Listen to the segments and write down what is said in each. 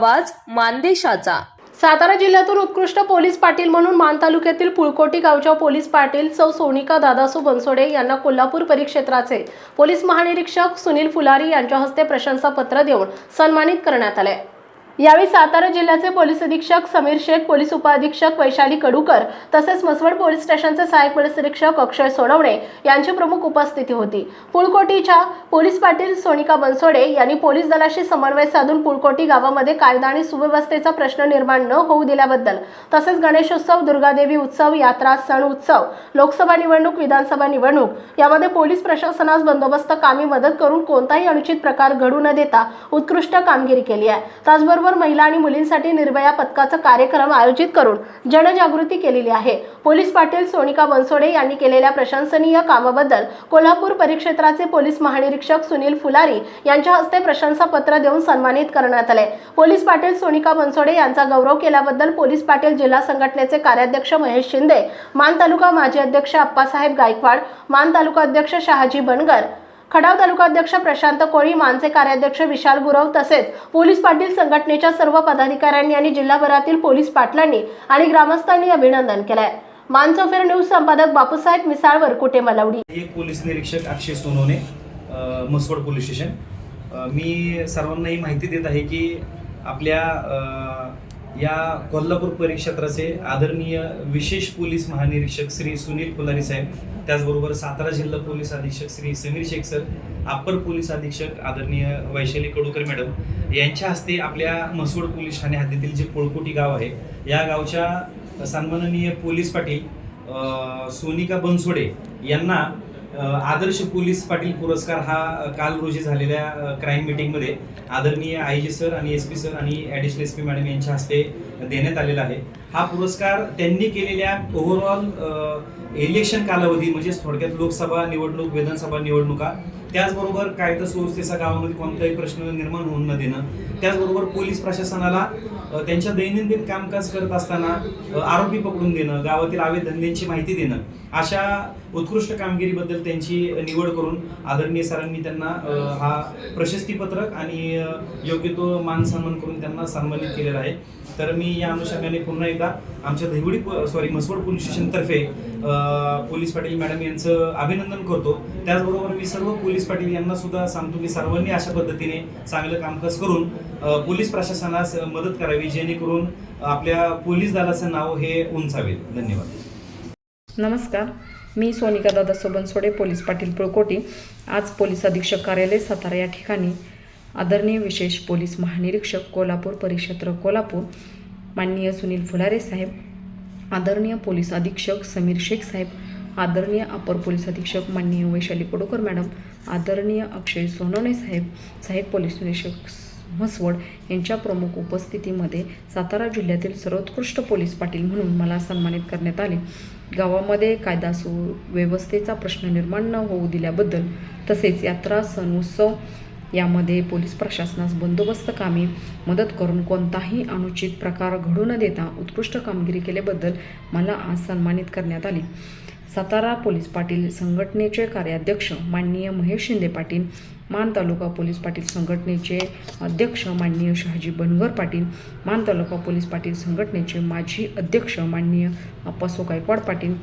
आवाज मानदेशाचा. सातारा जिल्ह्यातून उत्कृष्ट पोलीस पाटील म्हणून मान तालुक्यातील पुळकोटी गावच्या पोलीस पाटील सौ सोनिका दादासू बनसोडे यांना कोल्हापूर परिक्षेत्राचे पोलीस महानिरीक्षक सुनील फुलारी यांच्या हस्ते प्रशंसापत्र देऊन सन्मानित करण्यात आले. यावेळी सातारा जिल्ह्याचे पोलीस अधीक्षक समीर शेख पोलीस उपअधीक्षक वैशाली कडूकर तसेच मसवड पोलीस स्टेशनचे सहाय्यक पोलीस अधीक्षक अक्षय सोनवणे यांची प्रमुख उपस्थिती होती. पुळकोटीच्या पोलीस पाटील सोनिका बनसोडे यांनी पोलीस दलाशी समन्वय साधून पुळकोटी गावामध्ये कायदा आणि सुव्यवस्थेचा प्रश्न निर्माण न होऊ दिल्याबद्दल तसेच गणेशोत्सव दुर्गादेवी उत्सव यात्रा सण उत्सव लोकसभा निवडणूक विधानसभा निवडणूक यामध्ये पोलीस प्रशासनास बंदोबस्त कामी मदत करून कोणताही अनुचित प्रकार घडू न देता उत्कृष्ट कामगिरी केली आहे. त्याचबरोबर महिला आणि मुलींसाठी निर्भया पथकाचा कार्यक्रम आयोजित करून जनजागृती केलेली आहे. पोलीस पाटील सोनिका बनसोडे यांनी केलेल्या प्रशंसनीय कामाबद्दल कोल्हापूर परिक्षेत्राचे पोलीस महानिरीक्षक सुनील फुलारी यांच्या हस्ते प्रशंसापत्र देऊन सन्मानित करण्यात आले. पोलीस पाटील सोनिका बनसोडे यांचा गौरव केल्याबद्दल पोलीस पाटील जिल्हा संघटनेचे कार्याध्यक्ष महेश शिंदे मान तालुका माजी अध्यक्ष अप्पासाहेब गायकवाड मान तालुका अध्यक्ष शहाजी बनगर खडाव तालुका अध्यक्ष प्रशांत कोळी मानसे कार्याध्यक्ष विशाल गुरव तसेच पोलीस पाटील संघटनेच्या सर्व पदाधिकाऱ्यांनी आणि जिल्हाभरातील पोलीस पाटलांनी आणि ग्रामस्थांनी अभिनंदन केलंय. मानसोफेर न्यूज संपादक बापूसाहेब मिसाळवर कुटे मलावडी? एक पोलीस निरीक्षक अक्षय सोनोने मसवड पोलीस स्टेशन. मी सर्वांनाही माहिती देत आहे की आपल्या या कोल्हापूर परिक्षेत्राचे आदरणीय विशेष पोलीस महानिरीक्षक श्री सुनील फुलारी साहेब त्याचबरोबर सातारा जिल्हा पोलीस अधीक्षक Shri Sameer Shaikh sir upper police अधीक्षक आदरणीय वैशाली कडूकर मॅडम यांच्या हस्ते आपल्या मसवड पोलीस ठाणे हद्दीतील जे पोळकोटी गाव आहे या गावच्या सन्माननीय पोलीस पाटील सोनिका बनसोडे यांना आदर्श पोलीस पाटील पुरस्कार हा काल रोजी झालेल्या क्राईम मीटिंगमध्ये आदरणीय आय जी सर आणि एस पी सर आणि ॲडिशनल एस पी मॅडम यांच्या हस्ते देण्यात आलेला आहे. हा पुरस्कार त्यांनी केलेल्या ओव्हरऑल इलेक्शन कालावधी म्हणजेच थोडक्यात लोकसभा निवडणूक विधानसभा निवडणुका त्याचबरोबर कायदा सुव्यवस्थेचा गावामध्ये कोणताही प्रश्न निर्माण होऊन न देणं त्याचबरोबर पोलीस प्रशासनाला त्यांच्या दैनंदिन कामकाज करत असताना आरोपी पकडून देणं गावातील अवैध धंद्यांची माहिती देणं अशा उत्कृष्ट कामगिरीबद्दल त्यांची निवड करून आदरणीय सरांनी त्यांना हा प्रशस्तीपत्रक आणि योग्य तो मान सन्मान करून त्यांना सन्मानित केलेला आहे. तर मी या अनुषंगाने पुन्हा एकदा आमच्या दहिवडी सॉरी मसवड पोलीस स्टेशनतर्फे पोलीस पाटील मॅडम यांचं अभिनंदन करतो. त्याचबरोबर मी सर्व पोलीस पाटील यांना सुद्धा सांगतो की सर्वांनी अशा पद्धतीने चांगलं कामकाज करून पोलीस प्रशासनास मदत करावी जेणेकरून आपल्या पोलीस दलाचं नाव हे उंचावेल. धन्यवाद. नमस्कार. मी सोनिका दादा सोबनसोडे पोलीस पाटील पुळकोटी. आज पोलीस अधीक्षक कार्यालय सातारा या ठिकाणी आदरणीय विशेष पोलीस महानिरीक्षक कोल्हापूर परिक्षेत्र कोल्हापूर माननीय सुनील फुलारे साहेब आदरणीय पोलीस अधीक्षक समीर शेख साहेब आदरणीय अपर पोलीस अधीक्षक माननीय वैशाली कोडोकर मॅडम आदरणीय अक्षय सोनवणे साहेब साहेब पोलीस निरीक्षक म्हसवड यांच्या प्रमुख उपस्थितीमध्ये सातारा जिल्ह्यातील सर्वोत्कृष्ट पोलीस पाटील म्हणून मला सन्मानित करण्यात आले. गावामध्ये कायदा सुव्यवस्थेचा प्रश्न निर्माण न होऊ दिल्याबद्दल तसेच यात्रा सण उत्सव यामध्ये पोलीस प्रशासनास बंदोबस्त कामी मदत करून कोणताही अनुचित प्रकार घडू न देता उत्कृष्ट कामगिरी केल्याबद्दल मला आज सन्मानित करण्यात आले. सातारा पोलीस पाटील संघटनेचे कार्याध्यक्ष माननीय महेश शिंदे पाटील मान तालुका पोलीस पाटील संघटनेचे अध्यक्ष माननीय शहाजी बनगर पाटील मान तालुका पोलीस पाटील संघटनेचे माजी अध्यक्ष माननीय अप्पासो गायकवाड पाटील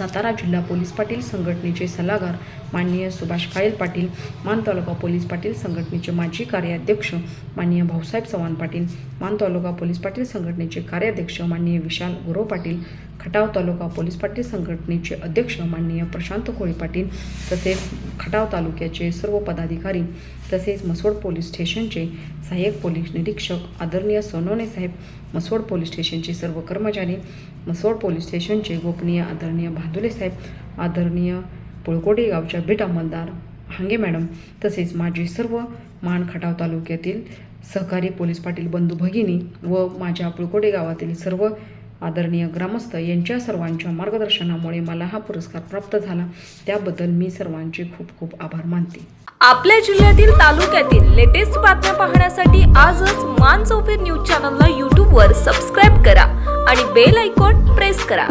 सातारा जिल्हा पोलीस पाटील संघटनेचे सल्लागार माननीय सुभाष कायल पाटील मान तालुका पोलीस पाटील संघटनेचे माजी कार्याध्यक्ष माननीय भाऊसाहेब चव्हाण पाटील मान तालुका पोलीस पाटील संघटनेचे कार्याध्यक्ष माननीय विशाल गुरव पाटील खटाव तालुका पोलीस पाटील संघटनेचे अध्यक्ष माननीय प्रशांत कोळी पाटील तसेच खटाव तालुक्याचे सर्व पदाधिकारी तसेच मसवड पोलीस स्टेशनचे सहाय्यक पोलीस निरीक्षक आदरणीय सोनवणे साहेब मसवड पोलीस स्टेशनचे सर्व कर्मचारी मसवड पोलीस स्टेशनचे गोपनीय आदरणीय भादुले साहेब आदरणीय पुळकोडी गावच्या बीट अंमलदार हांगे मॅडम तसेच माझे सर्व मान खटाव तालुक्यातील सहकारी पोलीस पाटील बंधू भगिनी व माझ्या पुळकोडे गावातील सर्व आदरणीय ग्रामस्थ यांच्या सर्वांच्या मार्गदर्शनामुळे मला हा पुरस्कार प्राप्त झाला. त्याबद्दल मी सर्वांचे खूप खूप आभार मानते. आपल्या जिल्ह्यातील तालुक्यातील लेटेस्ट बातम्या पाहण्यासाठी आजच मान चौफेर न्यूज चॅनलला यूट्यूबवर सबस्क्राईब करा आणि बेल आयकॉन प्रेस करा.